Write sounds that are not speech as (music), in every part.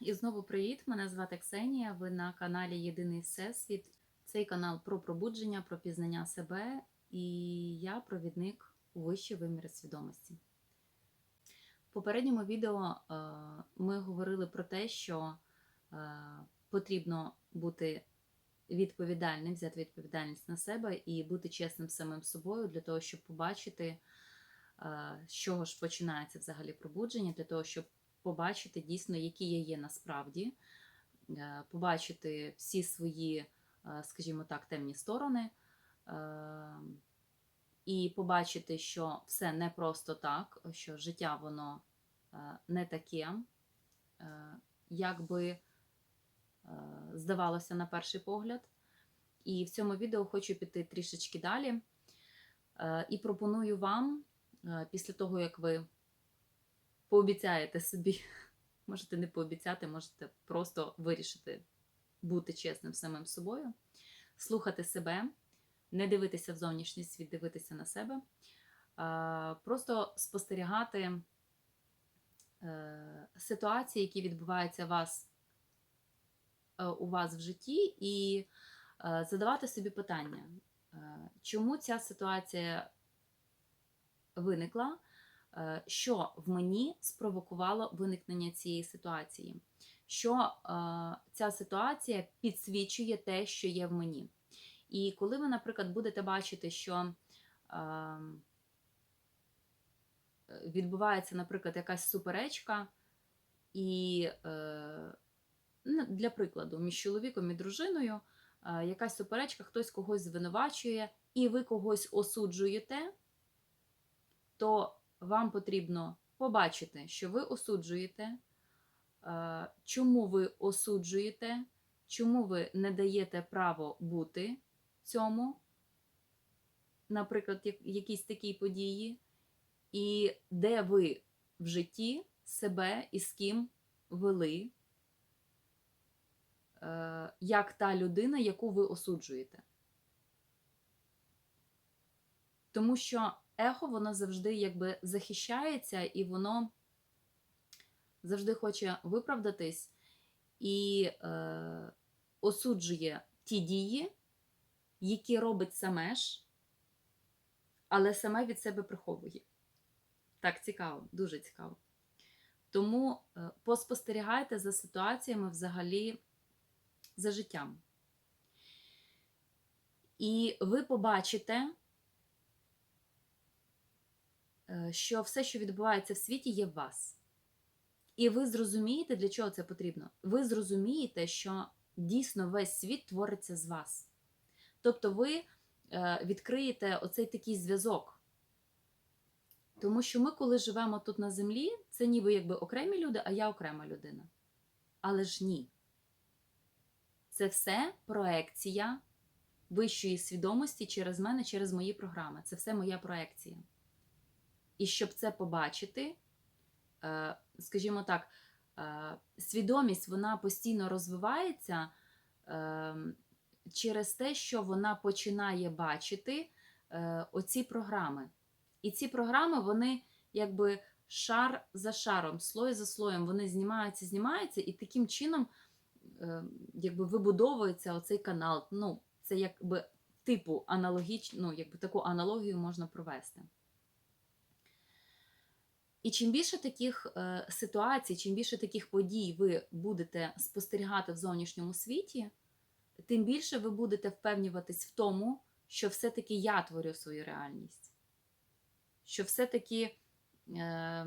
І знову привіт! Мене звати Ксенія. Ви на каналі Єдиний Всесвіт. Цей канал про пробудження, про пізнання себе, і я провідник у вищі виміри свідомості. В попередньому відео е, ми говорили про те, що е, потрібно бути відповідальним, взяти відповідальність на себе і бути чесним самим собою для того, щоб побачити, е, з чого ж починається взагалі пробудження, для того, щоб побачити дійсно, які я є насправді, е, побачити всі свої, е, скажімо так, темні сторони, е, і побачити, що все не просто так, що життя воно не таке, як би здавалося на перший погляд. І в цьому відео хочу піти трішечки далі. І пропоную вам, після того, як ви пообіцяєте собі, (laughs) можете не пообіцяти, можете просто вирішити бути чесним самим собою, слухати себе, не дивитися в зовнішній світ, дивитися на себе, просто спостерігати е, ситуації, які відбуваються вас, е, у вас в житті, і е, задавати собі питання, чому ця ситуація виникла, що в мені спровокувало виникнення цієї ситуації, що е, ця ситуація підсвічує те, що є в мені. І коли ви, наприклад, будете бачити, що е, відбувається, наприклад, якась суперечка, і е, ну, для прикладу, між чоловіком і дружиною е, якась суперечка, хтось когось звинувачує, і ви когось осуджуєте, то вам потрібно побачити, що ви осуджуєте, е, чому ви осуджуєте, чому ви не даєте право бути цьому, наприклад, як- якісь такі події, і де ви в житті себе і з ким вели, е, як та людина, яку ви осуджуєте. Тому що ехо, воно завжди якби захищається, і воно завжди хоче виправдатись і е, осуджує ті дії, які робить саме ж, але саме від себе приховує. Так, цікаво, дуже цікаво. Тому е, поспостерігайте за ситуаціями взагалі за життям. І ви побачите, що все, що відбувається в світі, є в вас. І ви зрозумієте, для чого це потрібно. Ви зрозумієте, що дійсно весь світ твориться з вас. Тобто ви е, відкриєте оцей такий зв'язок. Тому що ми, коли живемо тут на землі, це ніби якби окремі люди, а я окрема людина. Але ж ні. Це все проекція вищої свідомості через мене, через мої програми. Це все моя проекція. І щоб це побачити, е, скажімо так, е, свідомість вона постійно розвивається е, через те, що вона починає бачити оці програми. І ці програми, вони якби шар за шаром, слой за слоєм, вони знімаються, знімаються, і таким чином якби вибудовується оцей канал. Ну, це якби типу аналогічно, ну, якби таку аналогію можна провести. І чим більше таких е, ситуацій, чим більше таких подій ви будете спостерігати в зовнішньому світі, тим більше ви будете впевнюватись в тому, що все-таки я творю свою реальність. Що все-таки е,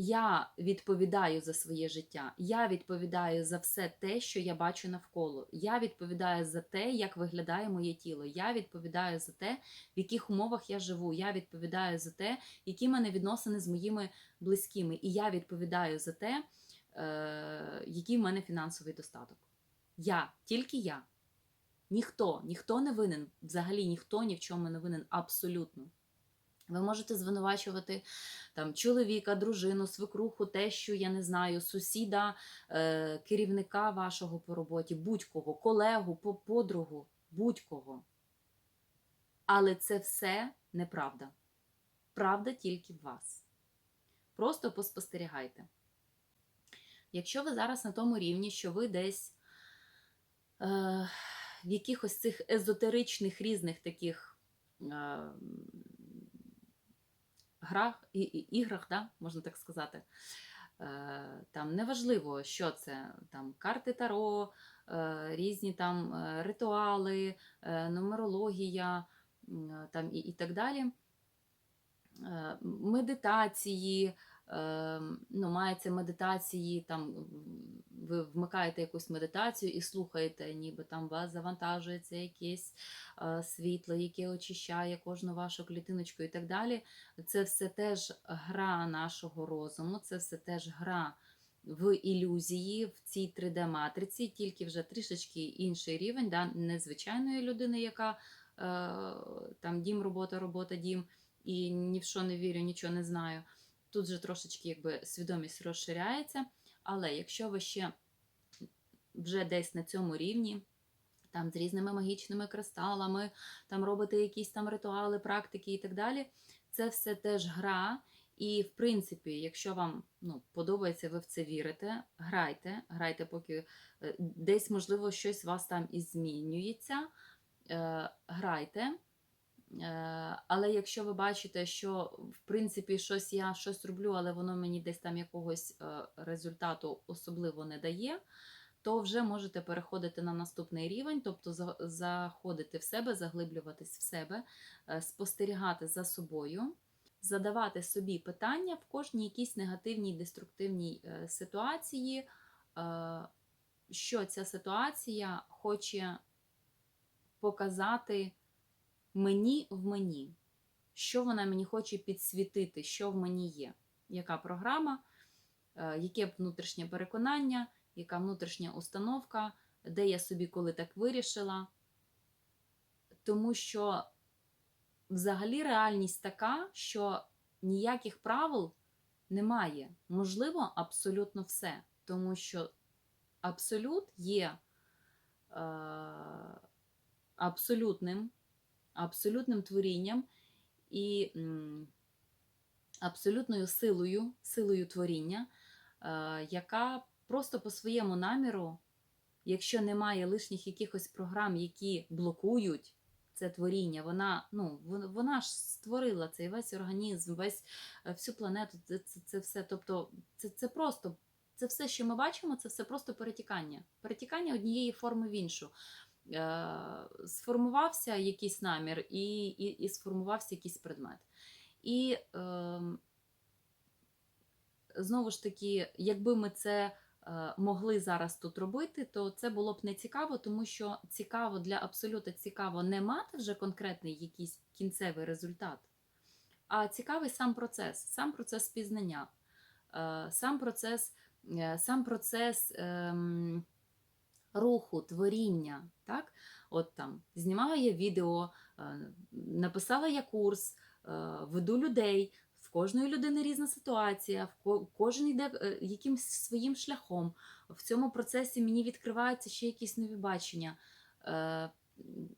я відповідаю за своє життя, я відповідаю за все те, що я бачу навколо. Я відповідаю за те, як виглядає моє тіло. Я відповідаю за те, в яких умовах я живу. Я відповідаю за те, які в мене відносини з моїми близькими. І я відповідаю за те, е, який в мене фінансовий достаток. Я, тільки я. Ніхто, ніхто не винен. Взагалі ніхто ні в чому не винен. Абсолютно. Ви можете звинувачувати там чоловіка, дружину, свекруху, тещу, я не знаю, сусіда, е, керівника вашого по роботі, будь-кого, колегу, подругу, будь-кого. Але це все неправда. Правда тільки в вас. Просто поспостерігайте. Якщо ви зараз на тому рівні, що ви десь е, в якихось цих езотеричних різних таких е, грах, і, і, іграх, да, можна так сказати, е, там неважливо, що це, там карти Таро, е, різні там е, ритуали, е, нумерологія е, там, і, і так далі. Е, Медитації, ну, мається медитації, там ви вмикаєте якусь медитацію і слухаєте, ніби там вас завантажується якесь е, світло, яке очищає кожну вашу клітиночку і так далі. Це все теж гра нашого розуму, це все теж гра в ілюзії, в цій 3D-матриці, тільки вже трішечки інший рівень, да, незвичайної людини, яка е, там дім, робота, робота, дім, і ні в що не вірю, нічого не знаю. Тут же трошечки якби свідомість розширяється. Але якщо ви ще вже десь на цьому рівні, там з різними магічними кристалами, там робите якісь там ритуали, практики і так далі, це все теж гра. І, в принципі, якщо вам ну, подобається, ви в це вірите, грайте, грайте, поки е, десь, можливо, щось у вас там і змінюється, е, грайте. Е, Але якщо ви бачите, що в принципі щось я щось роблю, але воно мені десь там якогось е, результату особливо не дає, то вже можете переходити на наступний рівень, тобто заходити в себе, заглиблюватись в себе, е, спостерігати за собою, задавати собі питання в кожній якійсь негативній деструктивній ситуації, що ця ситуація хоче показати мені в мені, що вона мені хоче підсвітити, що в мені є, яка програма, е, яке внутрішнє переконання, яка внутрішня установка, де я собі коли так вирішила. Тому що взагалі реальність така, що ніяких правил немає. Можливо, абсолютно все. Тому що абсолют є е, абсолютним, абсолютним творінням і абсолютною силою, силою творіння, е, яка просто по своєму наміру, якщо немає лишніх якихось програм, які блокують це творіння, вона, ну, вона ж створила цей весь організм, весь е, всю планету, це, це, це все. Тобто, це, це просто. Це все, що ми бачимо, це все просто перетікання. Перетікання однієї форми в іншу. Е, сформувався якийсь намір і, і, і сформувався якийсь предмет. І е, знову ж таки, якби ми це е, могли зараз тут робити, то це було б не цікаво, тому що цікаво для абсолюта цікаво не мати вже конкретний якийсь кінцевий результат, а цікавий сам процес, сам процес пізнання, е, сам процес, е, сам процес. ем, руху, творіння. Так? От там знімала я відео, е, написала я курс, е, веду людей. В кожної людини різна ситуація, в кожен йде е, якимсь своїм шляхом. В цьому процесі мені відкриваються ще якісь нові бачення,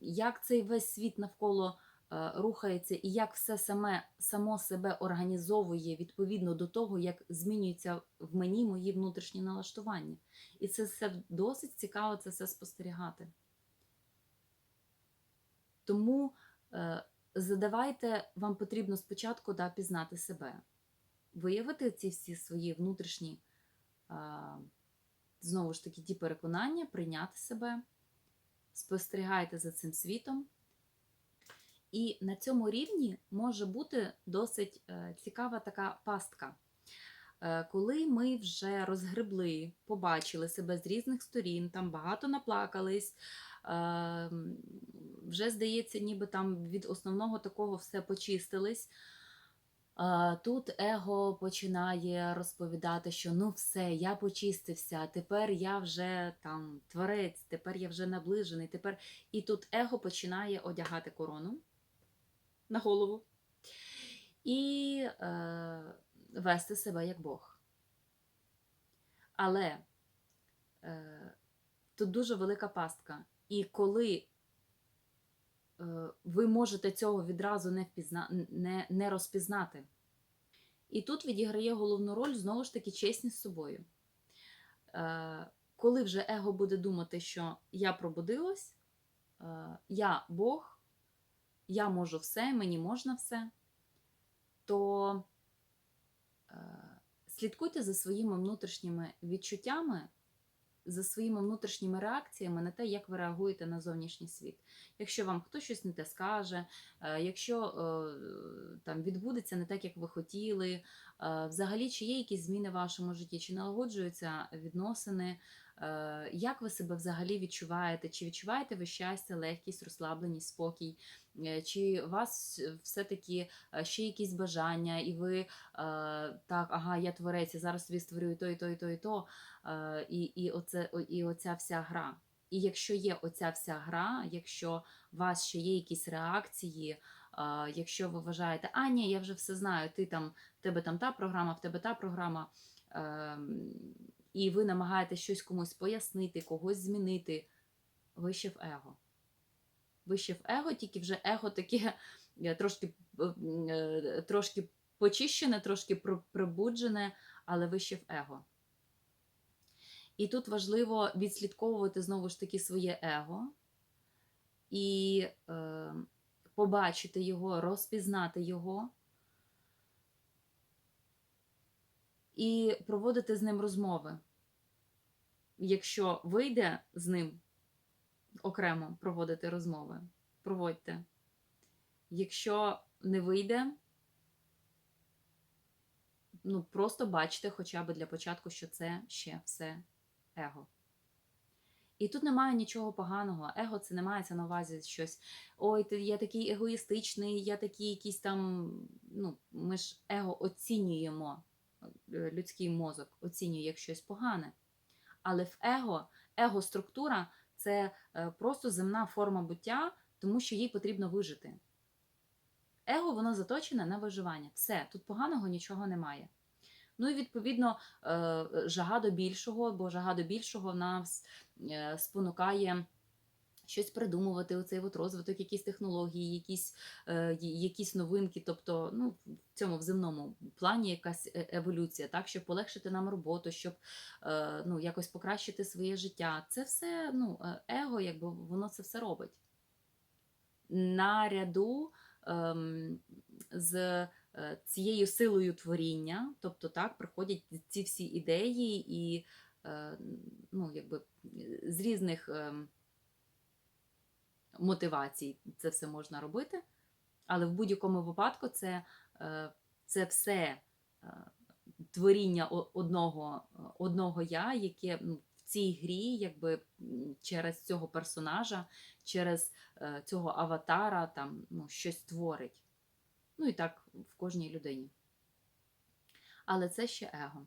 як цей весь світ навколо рухається і як все саме само себе організовує відповідно до того, як змінюються в мені мої внутрішні налаштування. І це все досить цікаво це все спостерігати. Тому е, задавайте, вам потрібно спочатку да, пізнати себе, виявити ці всі свої внутрішні, е, знову ж таки, ті переконання, прийняти себе, спостерігайте за цим світом. І на цьому рівні може бути досить е, цікава така пастка. Е, Коли ми вже розгребли, побачили себе з різних сторін, там багато наплакались, е, вже здається, ніби там від основного такого все почистились. Тут его починає розповідати, що ну все, я почистився, тепер я вже там творець, тепер я вже наближений. Тепер і тут его починає одягати корону на голову і е, вести себе як Бог. Але е, тут дуже велика пастка. І коли е, ви можете цього відразу не, впізна... не, не розпізнати. І тут відіграє головну роль знову ж таки чесність з собою. е, коли вже его буде думати, що я пробудилась, е, я Бог, я можу все, мені можна все, то е, слідкуйте за своїми внутрішніми відчуттями, за своїми внутрішніми реакціями на те, як ви реагуєте на зовнішній світ. Якщо вам хтось щось не те скаже, е, якщо е, там відбудеться не так, як ви хотіли, взагалі, чи є якісь зміни в вашому житті, чи налагоджуються відносини, як ви себе взагалі відчуваєте? Чи відчуваєте ви щастя, легкість, розслабленість, спокій? Е, Чи у вас все-таки е, ще якісь бажання, і ви е, так, ага, я творець, я зараз собі створюю то, і то, і то, і то, е, і, і, оце, і оця вся гра. І якщо є оця вся гра, якщо у вас ще є якісь реакції, якщо ви вважаєте, а ні, я вже все знаю, ти там, в тебе там та програма, в тебе та програма, ем, і ви намагаєтесь щось комусь пояснити, когось змінити, ви в его. Ви ще в его, тільки вже его таке е, трошки, е, трошки почищене, трошки про- прибуджене, але ви ще в его. І тут важливо відслідковувати знову ж таки своє его і е, побачити його, розпізнати його і проводити з ним розмови. Якщо вийде з ним окремо проводити розмови, проводьте. Якщо не вийде, ну просто бачите хоча б для початку, що це ще все его. І тут немає нічого поганого. Его це не мається на увазі щось. Ой, ти я такий егоїстичний, я такий якийсь там. Ну, ми ж его оцінюємо, людський мозок оцінює як щось погане. Але в его, его-структура це е, просто земна форма буття, тому що їй потрібно вижити. Его воно заточене на виживання. Все, тут поганого нічого немає. Ну і відповідно е, жага до більшого, бо жага до більшого нас е, спонукає щось придумувати, оцей от розвиток, якісь технології, якісь, е, якісь новинки, тобто ну, в цьому в земному плані якась е- еволюція, так, щоб полегшити нам роботу, щоб е, ну, якось покращити своє життя. Це все ну, е, его, якби воно це все робить. Наряду ем, з е, цією силою творіння, тобто так, приходять ці всі ідеї і е, ну, якби, з різних ем, мотивацій це все можна робити, але в будь-якому випадку це, е, це все е, творіння одного, одного я, яке ну, в цій грі, якби через цього персонажа, через е, цього аватара там ну, щось творить. Ну і так в кожній людині. Але це ще его.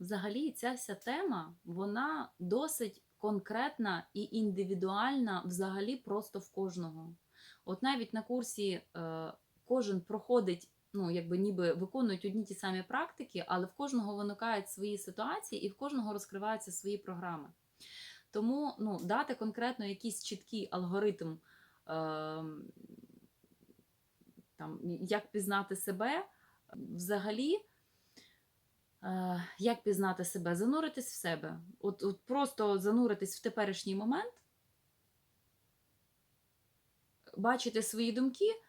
Взагалі, ця вся тема, вона досить конкретна і індивідуальна взагалі просто в кожного. От навіть на курсі е, кожен проходить, ну, якби ніби виконують одні ті самі практики, але в кожного виникають свої ситуації і в кожного розкриваються свої програми. Тому ну, дати конкретно якийсь чіткий алгоритм, е, там, як пізнати себе, взагалі. Е, Як пізнати себе? Зануритись в себе. От, от просто зануритись в теперішній момент, бачити свої думки, е,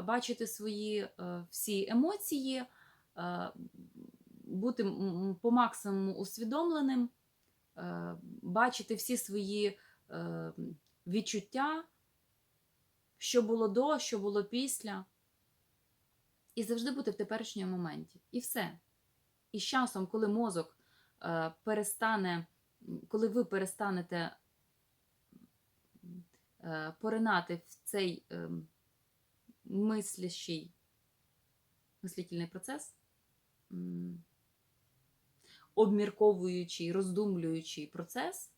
бачити свої е, всі емоції, бути по максимуму усвідомленим, бачити всі свої відчуття, що було до, що було після. І завжди бути в теперішньому моменті. І все. І з часом, коли мозок е, перестане, коли ви перестанете е, поринати в цей е, мислящий, мислительний процес, обмірковуючий, роздумлюючий процес,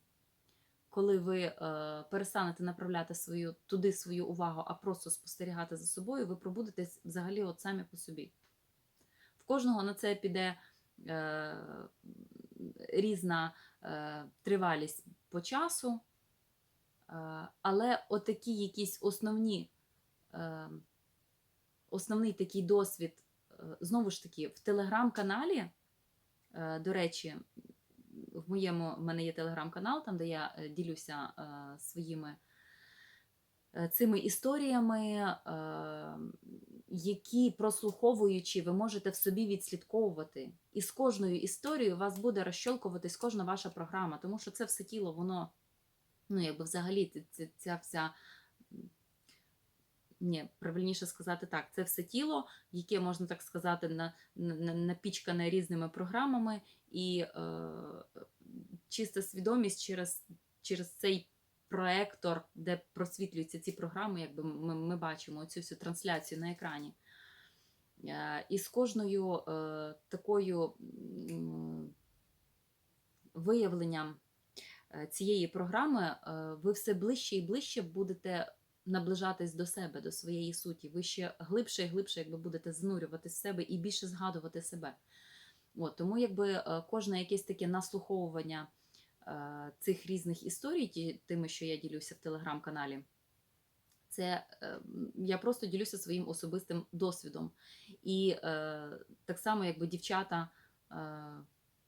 коли ви е, перестанете направляти свою, туди свою увагу, а просто спостерігати за собою, ви пробудетесь взагалі от самі по собі. В кожного на це піде різна е, тривалість по часу, е, але отакі якісь основні, е, основний такий досвід, е, знову ж таки, в телеграм-каналі, е, до речі, в моєму в мене є телеграм-канал, там де я е, ділюся е, своїми е, цими історіями, е, які прослуховуючи, ви можете в собі відслідковувати. І з кожною історією вас буде розщолкуватись кожна ваша програма, тому що це все тіло, воно, ну, якби взагалі, ця вся. Ні, правильніше сказати так, це все тіло, яке, можна так сказати, на, на, напічкане різними програмами, і е, чиста свідомість через, через цей проектор, де просвітлюються ці програми, якби ми, ми бачимо цю всю трансляцію на екрані. Е, І з кожною е, такою виявленням е, цієї програми ви все ближче і ближче будете наближатись до себе, до своєї суті. Ви ще глибше і глибше якби будете занурювати в себе і більше згадувати себе. От, тому якби кожне якесь таке наслуховування цих різних історій, тими, що я ділюся в телеграм-каналі, це е, я просто ділюся своїм особистим досвідом. І е, так само, якби дівчата, е,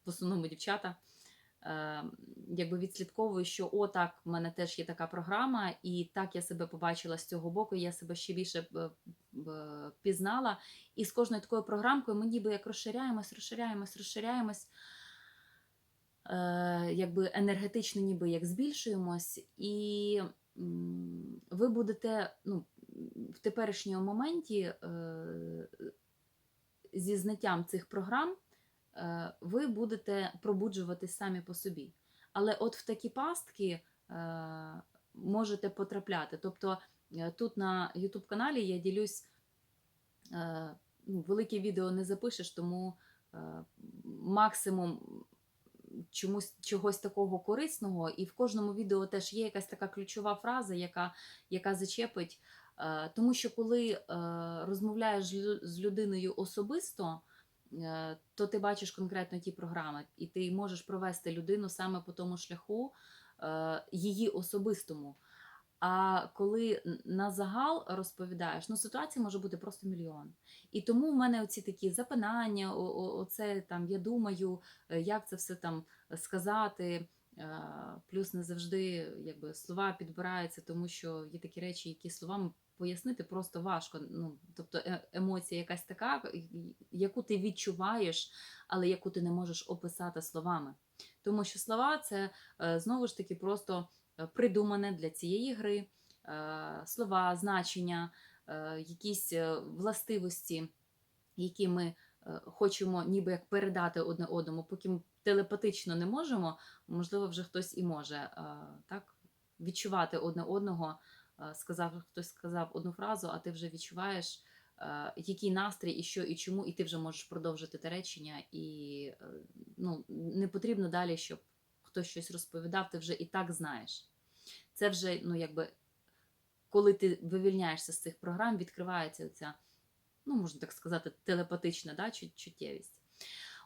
в основному дівчата, е, якби відслідковую, що о, так, в мене теж є така програма, і так я себе побачила з цього боку, я себе ще більше е, е, пізнала. І з кожною такою програмкою ми ніби як розширяємось, розширяємось, розширяємось. Е, якби енергетично ніби як збільшуємось, і ви будете ну, в теперішньому моменті е, зі знаттям цих програм е, ви будете пробуджуватись самі по собі. Але от в такі пастки можете потрапляти. Тобто тут на YouTube каналі я ділюсь, ну, велике відео не запишеш, тому максимум чомусь чогось такого корисного, і в кожному відео теж є якась така ключова фраза, яка, яка зачепить. Е, Тому що коли е, розмовляєш з лю- з людиною особисто, е, то ти бачиш конкретно ті програми, і ти можеш провести людину саме по тому шляху її особистому. А коли на загал розповідаєш, ну ситуацій може бути просто мільйон. І тому в мене оці такі запинання, оце там я думаю, е, як це все там сказати. е, Плюс не завжди якби слова підбираються, тому що є такі речі, які словами пояснити просто важко. Ну тобто е- емоція якась така, яку ти відчуваєш, але яку ти не можеш описати словами. Тому що слова це знову ж таки просто придумане для цієї гри е, слова, значення, е, якісь е, властивості, які ми е, хочемо ніби як передати одне одному, поки ми телепатично не можемо, можливо, вже хтось і може е, так відчувати одне одного. Е, Сказав, хтось сказав одну фразу, а ти вже відчуваєш, е, який настрій, і що, і чому, і ти вже можеш продовжити те речення. І е, ну, не потрібно далі, щоб хтось щось розповідав, ти вже і так знаєш. Це вже, ну, якби, коли ти вивільняєшся з цих програм, відкривається ця, ну, можна так сказати, телепатична да, чуттєвість.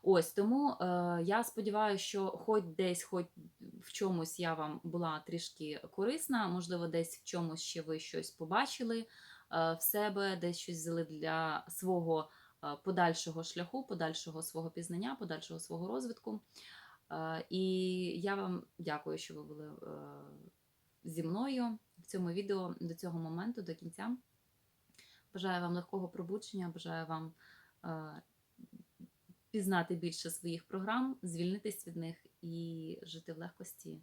Ось тому е, я сподіваюся, що хоч десь, хоч в чомусь я вам була трішки корисна, можливо, десь в чомусь ще ви щось побачили е, в себе, десь щось взяли для свого е, подальшого шляху, подальшого свого пізнання, подальшого свого розвитку. Е, і я вам дякую, що ви були е, зі мною в цьому відео до цього моменту, до кінця. Бажаю вам легкого пробудження, бажаю вам е, пізнати більше своїх програм, звільнитись від них і жити в легкості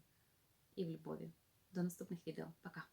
і в любові. До наступних відео. Пока!